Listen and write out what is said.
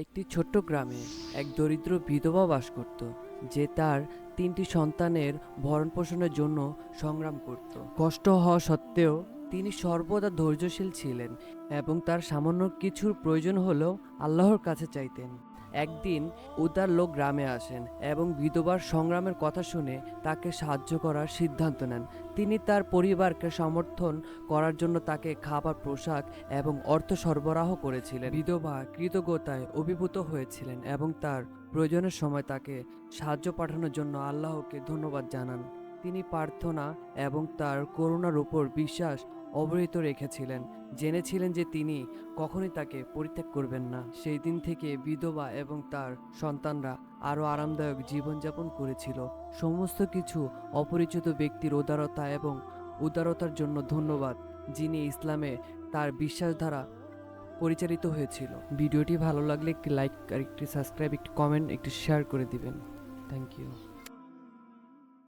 একটি ছোট্ট গ্রামে এক দরিদ্র বিধবা বাস করত, যে তার তিনটি সন্তানের ভরণ পোষণের জন্য সংগ্রাম করত। কষ্ট হওয়া সত্ত্বেও তিনি সর্বদা ধৈর্যশীল ছিলেন এবং তার সামান্য কিছুর প্রয়োজন হলেও আল্লাহর কাছে চাইতেন। একদিন উদার লোক গ্রামে আসেন এবং বিধবার সংগ্রামের কথা শুনে তাকে সাহায্য করার সিদ্ধান্ত নেন। তিনি তার পরিবারকে সমর্থন করার জন্য তাকে খাবার, পোশাক এবং অর্থ সরবরাহ করেছিলেন। বিধবা কৃতজ্ঞতায় অভিভূত হয়েছিলেন এবং তার প্রয়োজনের সময় তাকে সাহায্য পাঠানোর জন্য আল্লাহকে ধন্যবাদ জানান। তিনি প্রার্থনা এবং তার করুণার উপর বিশ্বাস অবহিত রেখেছিলেন। জেনেছিলেন যে তিনি কখনোই তাকে পরিত্যাগ করবেন না। সেই দিন থেকে বিধবা এবং তার সন্তানরা আরও আরামদায়ক জীবনযাপন করেছিল। সমস্ত কিছু অপরিচিত ব্যক্তির উদারতা এবং উদারতার জন্য ধন্যবাদ, যিনি ইসলামে তার বিশ্বাস দ্বারা পরিচালিত হয়েছিল। ভিডিওটি ভালো লাগলে একটি লাইক আর একটি সাবস্ক্রাইব, একটি কমেন্ট, একটি শেয়ার করে দিবেন। Thank you.